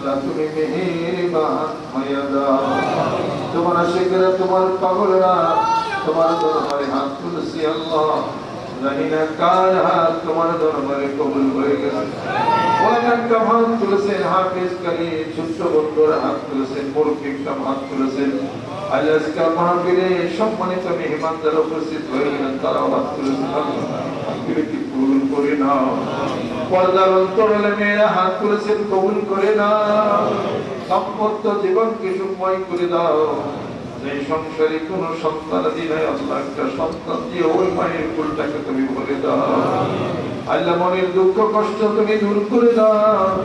আল্লাহ তুমি মেহেরবান দাও তোমার তোমার পাগলরা তোমার দরবারে হাত তুলছি আল্লাহ জানি না কার হাত তোমার দরবারে কবুল হয়ে গেছে কাম হাত তুলেছেন ছোট্ট বন্ধুরা হাত তুলেছেন মুরব্বী হাত তুলেছেন আজকে মাহফিলে সম্মানিত মেহমান যারা উপস্থিত হয়ে গেলেন তারাও হাত তুলেছেন করে নাও। পর্দার অন্তরালে মেয়েরা হাত তুলেছেন, কবুল করে নাও। সম্পত্ত জীবনকে সুময় করে দাও। যে সংসারে কোন সন্তান দিনে আল্লাহ একটা সন্তান দিয়ে ওই মায়ের কুলটাকে তুমি ভরে দাও। আল্লাহ মনের দুঃখ, কষ্ট তুমি দূর করে দাও।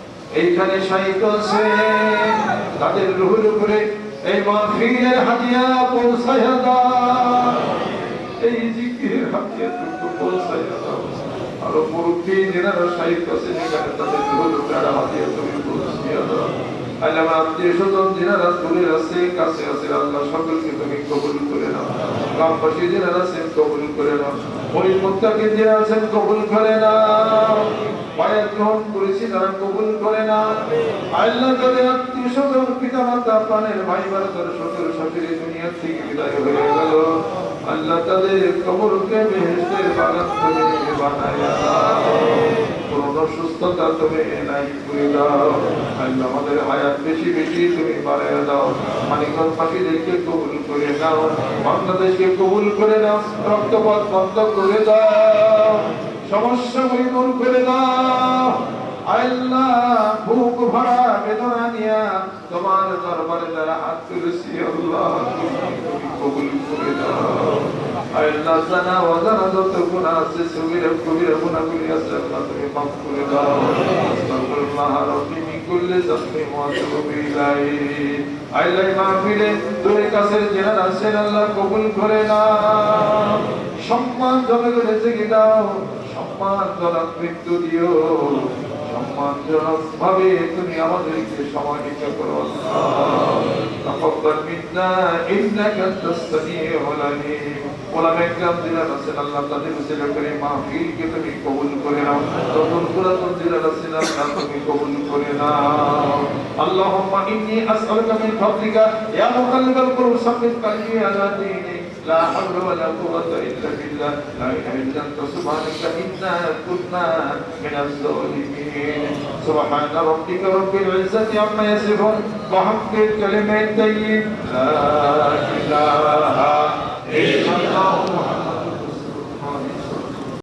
এইখানে সাহিত্য আছে তাদের রুহুর উপরে এই মাহফিলের হাতিয়া পৌঁছায় দাও। এই জিকিরের হাতিয়া তুমি পৌঁছায় দাও। আরও মুরব্বী যেনারা সাহিত্য আছে তাদের রুহুর উপরে হাতিয়া তুমি পৌঁছিয়া দাও। আল্লাহ আত্মীয় স্বজন যেনারা দূরে আছে কাছে আছে, আল্লাহ সকলকে তুমি কবুল করে নাও। গ্রামবাসী যেনারা আছেন কবুল করে নাও। মুত্তাকিন যারা আছেন, কবুল করে নাও। বায়াত গ্রহণ করেছি, তারা কবুল করে না আল্লাহ তাদের আত্মীয় স্বজন পিতা মাতা প্রাণের ভাই বারদার শ্বশুর শাশুড়ি দুনিয়া থেকে বিদায় হয়ে গেল। আল্লাহ তাদের কবরকে বেহেশতের বাগান করে বানায়। সুস্থতা তুমি নাই করে দাও আমাদের হায়াত বেশি বেশি তুমি বাড়ায় দাও মানিকগঞ্জ পাখিদেরকে কবুল করে দাও বাংলাদেশকে কবুল করে দাও রক্তপাত বন্ধ করে দাও সমস্যাগুলি দূর করে দাও আল্লাহ ভুক ভরা বেদনা নিয়া তোমার দরবারে যারা হাত তুলেছি আল্লাহ কবুল করে দাও। কবুল করে নাও। সম্মান জনগণের রেজেকে দাও, সম্মান জনক মৃত্যু দিও। সম্মানজনক ভাবে তুমি আমাদেরকে সমাহিত করো। تقبل منا انك انت السميع العليم ওলামা একরাম যারা আছেন আল্লাহ তাদের উসিলা করে মাহফিলকে তুমি কবুল করে নাও নতুন পুরাতন যারা আছেন আল্লাহ তুমি কবুল করে নাও اللهم اني اسالك من فضلك يا مقلب القلوب ثبت قلبي على دينك لا حول ولا قوة إلا بالله لا إله إلا أنت سبحانك إنا كنا من الظالمين سبحان ربك رب العزة عما يصفون وحق الكلمة الطيب لا إله